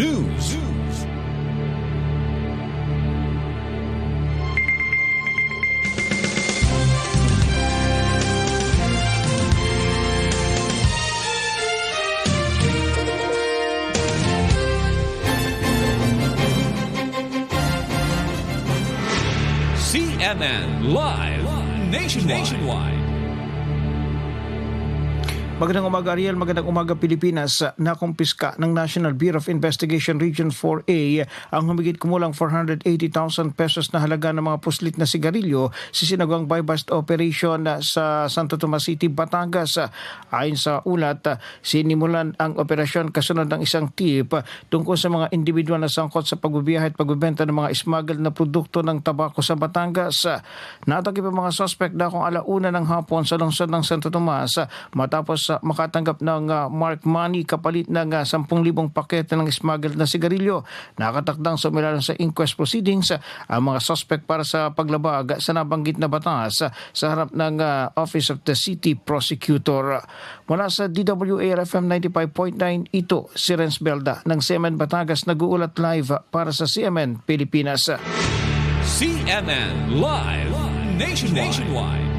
News. CNN Live Nationwide. Magandang umaga Ariel, magandang umaga Pilipinas. Nakumpiska ng National Bureau of Investigation Region 4A ang humigit kumulang 480,000 pesos na halaga ng mga puslit na sigarilyo sa sinagawang buy-bust operation sa Santo Tomas City, Batangas. Ayon sa ulat, sinimulan ang operasyon kasunod ng isang tip tungkol sa mga individual na sangkot sa pagbibiyahe at pagbebenta ng mga smuggled na produkto ng tabako sa Batangas. Natagip ang mga suspect na kung alauna ng hapon sa lungsod ng Santo Tomas matapos uh, makatanggap ng uh, mark money kapalit ng uh, 10,000 pakete ng smuggled na sigarilyo. Nakatakdang sumilalang sa inquest proceedings uh, ang mga suspect para sa paglabag sa nabanggit na batas uh, sa harap ng uh, Office of the City Prosecutor. Mula sa DWAR-FM 95.9, ito si Renz Belda ng CMN Batangas nag-uulat live para sa CMN Pilipinas. CNN Live Nationwide.